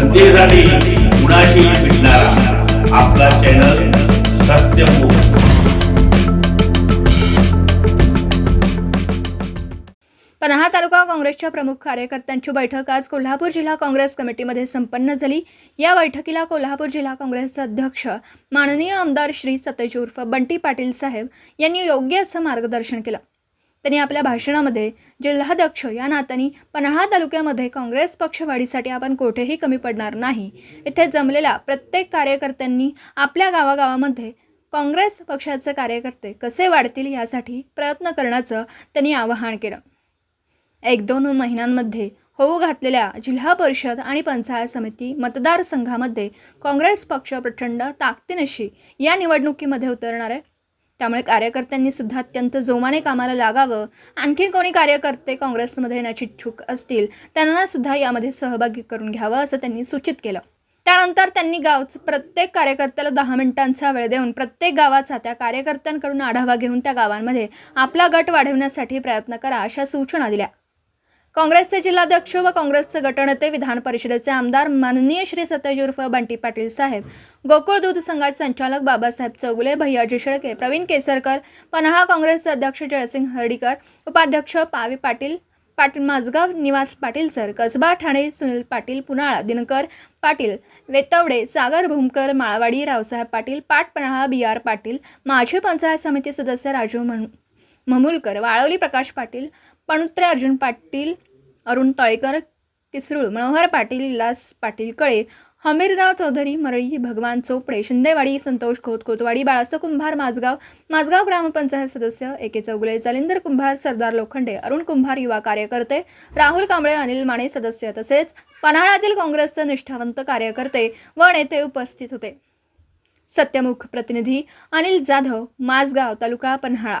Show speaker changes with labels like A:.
A: जनतेसाठी कुणाशी भेटणारा? आपला चॅनल सत्यमुख
B: पन्हाळा तालुका काँग्रेसच्या प्रमुख कार्यकर्त्यांची बैठक आज कोल्हापूर जिल्हा काँग्रेस कमिटीमध्ये संपन्न झाली. या बैठकीला कोल्हापूर जिल्हा काँग्रेसचे अध्यक्ष माननीय आमदार श्री सतेज उर्फ बंटी पाटील साहेब यांनी योग्य असं मार्गदर्शन केलं. त्यांनी आपल्या भाषणामध्ये जिल्हाध्यक्ष या नात्याने पन्हाळा तालुक्यामध्ये काँग्रेस पक्षवाढीसाठी आपण कोठेही कमी पडणार नाही. इथे जमलेल्या प्रत्येक कार्यकर्त्यांनी आपल्या गावागावामध्ये काँग्रेस पक्षाचे कार्यकर्ते कसे वाढतील यासाठी प्रयत्न करण्याचं त्यांनी आवाहन केलं. एक दोन महिन्यांमध्ये होऊ घातलेल्या जिल्हा परिषद आणि पंचायत समिती मतदारसंघामध्ये काँग्रेस पक्ष प्रचंड ताकदीनशी या निवडणुकीमध्ये उतरणार आहे. त्यामुळे कार्यकर्त्यांनी सुद्धा अत्यंत जोमाने कामाला लागावं. आणखी कोणी कार्यकर्ते काँग्रेसमध्ये येण्याची इच्छुक असतील त्यांना सुद्धा यामध्ये सहभागी करून घ्यावं असं त्यांनी सूचित केलं. त्यानंतर त्यांनी गावच प्रत्येक कार्यकर्त्याला दहा मिनिटांचा वेळ देऊन प्रत्येक गावाचा त्या कार्यकर्त्यांकडून आढावा घेऊन त्या गावांमध्ये आपला गट वाढवण्यासाठी प्रयत्न करा अशा सूचना दिल्या. काँग्रेसचे जिल्हाध्यक्ष व काँग्रेसचे गटनेते विधान परिषदेचे आमदार माननीय श्री सत्यज उर्फ बंटी पाटील साहेब गोकुळ दूध संघाचे संचालक बाबासाहेब चौगुले भैयाजी शेळके प्रवीण केसरकर पन्हाळा काँग्रेसचे अध्यक्ष जयसिंग हर्डीकर उपाध्यक्ष पावी पाटील पाटील माझगाव निवास पाटील सर कसबा ठाणे सुनील पाटील पुनाळा दिनकर पाटील वेतवडे सागर भूमकर माळवाडी रावसाहेब पाटील पाट पन्हाळा बी आर पाटील माजी पंचायत समिती सदस्य राजू म्हण ममुलकर वाळवली प्रकाश पाटील पणुत्रे अर्जुन पाटील अरुण तळेकर किसरूळ मनोहर पाटील विलास पाटील कळे हमीरराव चौधरी मरळी भगवान चोपडे शिंदेवाडी संतोष खोत खोतवाडी बाळासो कुंभार माझगाव माझगाव ग्रामपंचायत सदस्य एके चौगुले जालिंदर कुंभार सरदार लोखंडे अरुण कुंभार युवा कार्यकर्ते राहुल कांबळे अनिल माने सदस्य तसेच पन्हाळ्यातील काँग्रेसचे निष्ठावंत कार्यकर्ते व नेते उपस्थित होते. सत्यमुख प्रतिनिधी अनिल जाधव माझगाव तालुका पन्हाळा.